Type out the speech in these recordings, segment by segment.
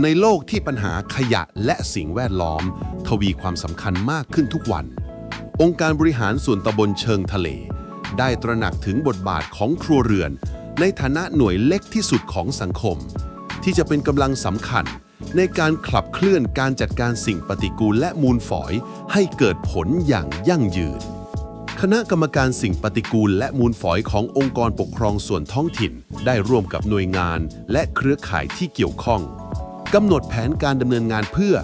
ในโลกที่ปัญหาขยะและสิ่งแวดล้อม ทวีความสำคัญมากขึ้นทุกวัน องค์การบริหารส่วนตำบลเชิงทะเล ได้ตระหนักถึงบทบาทของครัวเรือน ในฐานะหน่วยเล็กที่สุดของสังคม ที่จะเป็นกำลังสำคัญ ในการขับเคลื่อนการจัดการสิ่งปฏิกูลและมูลฝอย ให้เกิดผลอย่างยั่งยืน คณะกรรมการสิ่งปฏิกูลและมูลฝอยขององค์กรปกครองส่วนท้องถิ่น ได้ร่วมกับหน่วยงาน และเครือข่ายที่เกี่ยวข้อง กำหนดแผนการดำเนินงานเพื่อ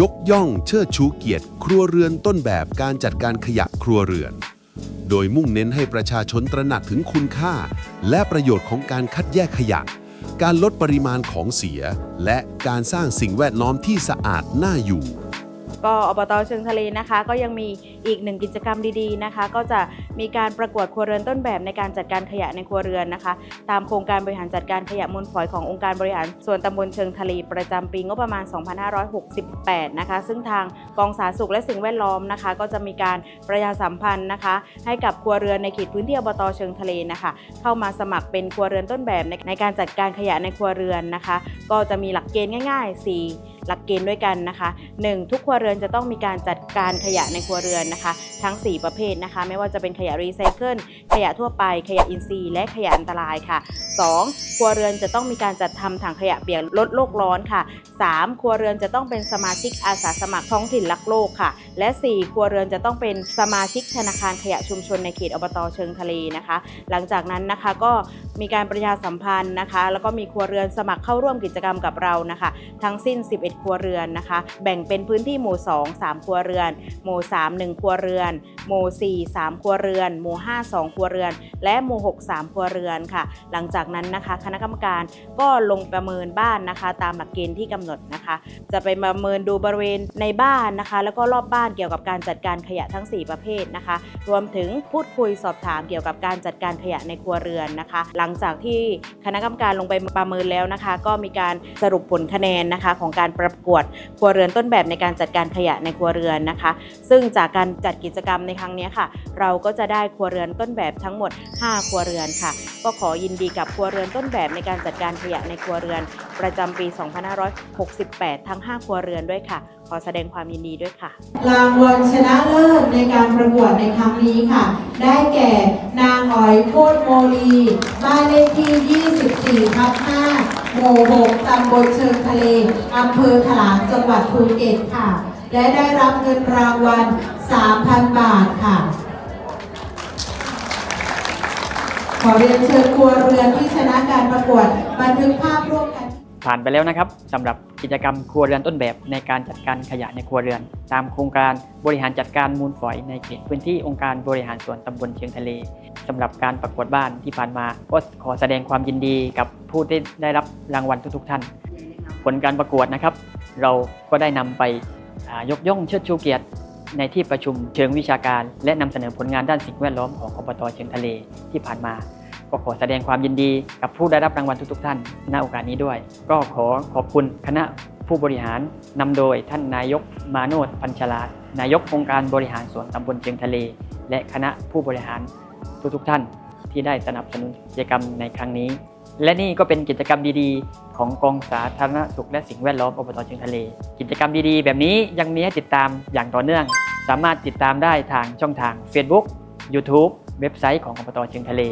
ยกย่องเชิดชูเกียรติ ครัวเรือนต้นแบบการจัดการขยะครัวเรือน โดยมุ่งเน้นให้ประชาชนตระหนักถึงคุณค่า และประโยชน์ของการคัดแยกขยะ การลดปริมาณของเสีย และการสร้างสิ่งแวดล้อมที่สะอาดน่าอยู่ ก็อบตเชิงทะเลนะคะ ก็ยังมีอีกหนึ่งกิจกรรมดีๆนะคะ ก็จะมีการประกวดครัวเรือนต้นแบบในการจัดการขยะในครัวเรือนนะคะ ตามโครงการบริหารจัดการขยะมูลฝอยขององค์การบริหารส่วนตำบลเชิงทะเลประจำปีงบประมาณ 2568 นะคะ ซึ่งทางกองสาธารณสุขและสิ่งแวดล้อมนะคะ ก็จะมีการประชาสัมพันธ์นะคะ ให้กับครัวเรือนในเขตพื้นที่อบตเชิงทะเลนะคะ เข้ามาสมัครเป็นครัวเรือนต้นแบบในในการจัดการขยะในครัวเรือนนะคะ ก็จะมีหลักเกณฑ์ง่าย ๆ 4 หลักเกณฑ์ด้วยกันนะคะ 1. ทุกครัวเรือนจะต้องมีการจัดการขยะในครัวเรือนนะคะ ทั้ง 4 ประเภทนะคะ ไม่ว่าจะเป็นขยะรีไซเคิลขยะทั่วไป ขยะอินทรีย์ และขยะอันตรายค่ะ 2. ครัวเรือนจะต้องมีการจัดทำถังขยะเปียกลดโลกร้อนค่ะ 3. ครัวเรือนจะต้องเป็นสมาชิกอาสาสมัครท้องถิ่นรักโลกค่ะ และ 4 ครัวเรือนจะต้องเป็นสมาชิกธนาคารขยะชุมชนในเขตอบตเชิงทะเลนะคะ หลังจากนั้นนะคะก็มีการประชาสัมพันธ์นะคะ แล้วก็มีครัวเรือนสมัครเข้าร่วมกิจกรรมกับเรานะคะ ทั้งสิ้น 11 ครัวเรือนนะคะ แบ่งเป็นพื้นที่หมู่2 3 ครัวเรือน หมู่ 3 1 ครัวเรือน หมู่ 4 3 ครัวเรือน หมู่ 5 2 ครัวเรือน และหมู่ 6 3 ครัวเรือนค่ะ หลังจากนั้นนะคะ คณะกรรมการก็ลงประเมินบ้านนะคะ ตามหลักเกณฑ์ที่กำหนดนะคะ จะไปประเมินดูบริเวณในบ้านนะคะ แล้วก็รอบบ้านเกี่ยวกับการจัดการขยะทั้ง 4 ประเภทนะคะ รวมถึงพูดคุยสอบถามเกี่ยวกับการจัดการขยะในครัวเรือนนะคะ หลังจากที่คณะกรรมการลงไปประเมินแล้วนะคะ ก็มีการสรุปผลคะแนนนะคะ ของการประกวดครัวเรือนต้นแบบในการจัดการขยะในครัวเรือนนะคะ ซึ่งจากการจัดกิจกรรมในครั้งนี้ค่ะ เราก็จะได้ครัวเรือนต้นแบบทั้งหมด 5 ครัวเรือนค่ะ ก็ขอยินดีกับครัวเรือนต้นแบบในการจัดการขยะในครัวเรือน ประจำปี 2568 ทั้ง 5 ครัวเรือนด้วยค่ะ ขอแสดงความยินดีด้วยค่ะ รางวัลชนะเลิศในการประกวดในครั้งนี้ค่ะ ได้แก่นางอ๋อยโพดโมลีบ้านเลขที่ 24ทับ5หมู่6ตำบลเชิงทะเลอำเภอถลางจังหวัดภูเก็ตค่ะ และได้รับเงินรางวัล 3,000 บาทค่ะ ขอเรียนเชิญครัวเรือนที่ชนะการประกวดบันทึกภาพร่วมกัน ผ่านไปแล้วนะครับสำหรับกิจกรรมครัวเรือนต้นแบบในการจัดการขยะในครัวเรือน ตามโครงการบริหารจัดการมูลฝอยในเขตพื้นที่องค์การบริหารส่วนตำบลเชียงทะเลสำหรับการประกวดบ้านที่ผ่านมา ก็ขอแสดงความยินดีกับผู้ที่ได้รับรางวัลทุกๆท่าน ผลการประกวดนะครับ เราก็ได้นำไป ยกย่องเชิดชูเกียรติในที่ประชุมเชิงวิชาการ และนำเสนอผลงานด้านสิ่งแวดล้อมของอบตเชียงทะเลที่ผ่านมา ก็ขอแสดงความยินดีกับผู้ได้รับรางวัลทุกๆ ท่านณโอกาสนี้ด้วย ก็ขอขอบคุณคณะผู้บริหารนำโดยท่านนายกมาโนดปัญชลาดนายกองค์การบริหารส่วนตำบลเชียงทะเล และคณะผู้บริหารทุกๆท่านที่ได้สนับสนุนกิจกรรมในครั้งนี้ และนี่ก็เป็นกิจกรรมดีๆ ของกองสาธารณสุขและสิ่งแวดล้อมอบตเชียงทะเล กิจกรรมดีๆ แบบนี้ยังมีให้ติดตามอย่างต่อเนื่อง สามารถติดตามได้ทางช่องทาง Facebook YouTube เว็บไซต์ของอบตเชียงทะเล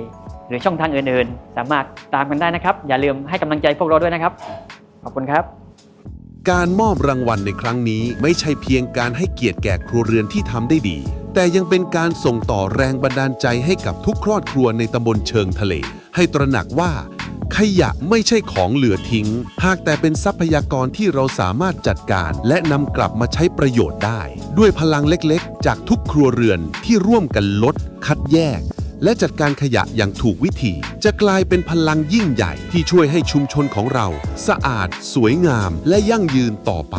หรือช่องทางอื่นๆ สามารถตามกันได้นะครับ อย่าลืมให้กำลังใจพวกเราด้วยนะครับ ขอบคุณครับ การมอบรางวัลในครั้งนี้ไม่ใช่เพียงการให้เกียรติแก่ครัวเรือนที่ทำได้ดี แต่ยังเป็นการส่งต่อแรงบันดาลใจให้กับทุกครอบครัวในตำบลเชิงทะเล ให้ตระหนักว่า ขยะไม่ใช่ของเหลือทิ้ง หากแต่เป็นทรัพยากรที่เราสามารถจัดการ และนำกลับมาใช้ประโยชน์ได้ ด้วยพลังเล็กๆ จากทุกครัวเรือนที่ร่วมกันลด คัดแยก และจัดการขยะอย่างถูกวิธี จะกลายเป็นพลังยิ่งใหญ่ที่ช่วยให้ชุมชนของเรา สะอาด สวยงาม และยั่งยืนต่อไป